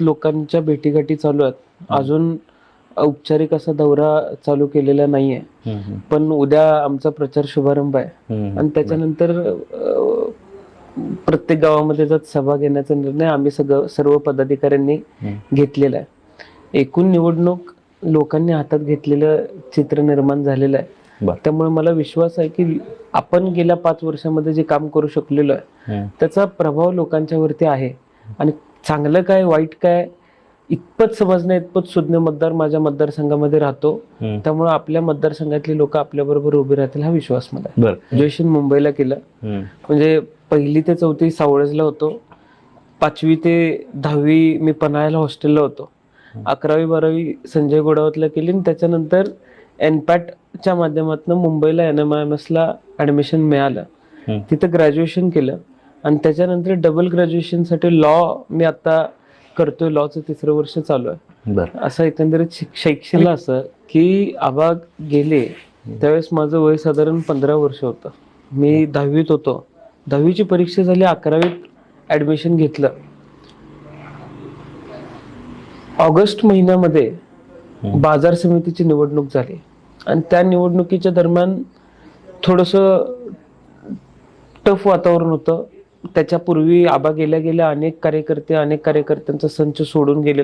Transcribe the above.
लोकांच्या भेटीगाठी चालू आहेत. अजून औपचारिक असा दौरा चालू केलेला नाहीये. पण उद्या आमचा प्रचार शुभारंभ आहे. आणि त्याच्यानंतर प्रत्येक गावामध्ये जात सभा घेण्याचा निर्णय आम्ही सगळं सर्व पदाधिकाऱ्यांनी. घेतलेला आहे. एकूण निवडणूक लोकांनी हातात घेतलेलं चित्र निर्माण झालेलं आहे. त्यामुळे मला विश्वास आहे की आपण गेल्या पाच वर्षामध्ये जे काम करू शकलेलो आहे. त्याचा प्रभाव लोकांच्या वरती आहे. आणि चांगलं काय वाईट काय इतपत समजण्या इतपत सुज्ञ मतदार माझ्या मतदारसंघामध्ये राहतो. त्यामुळे आपल्या मतदारसंघातली लोक आपल्या बरोबर उभे राहतील हा विश्वास मला ग्रॅज्युएशन मुंबईला केलं. म्हणजे पहिली ते चौथी सावळजला होतो. पाचवी ते दहावी मी पन्हाळ्याला हॉस्टेलला होतो. अकरावी बारावी संजय गोडावतला केली आणि त्याच्यानंतर एनपॅटच्या माध्यमातून मुंबईला एन एम आय एम एसला ॲडमिशन मिळालं. तिथं ग्रॅज्युएशन केलं. आणि त्याच्यानंतर डबल ग्रॅज्युएशनसाठी लॉ मी आता करतोय. लॉचं तिसरं वर्ष चालू आहे. बर. असं एकंदरीत शिक- शैक्षणिक असं की आबा गेले त्यावेळेस माझं वय साधारण पंधरा वर्ष होतं. मी दहावीत होतो. दहावीची परीक्षा झाली अकरावीत ऍडमिशन घेतलं. ऑगस्ट महिन्यामध्ये बाजार समितीची निवडणूक झाली. आणि त्या निवडणुकीच्या दरम्यान थोडस टफ वातावरण होतं. त्याच्यापूर्वी आबा गेल्या गेल्या अनेक कार्यकर्ते अनेक कार्यकर्त्यांचा संच सोडून गेले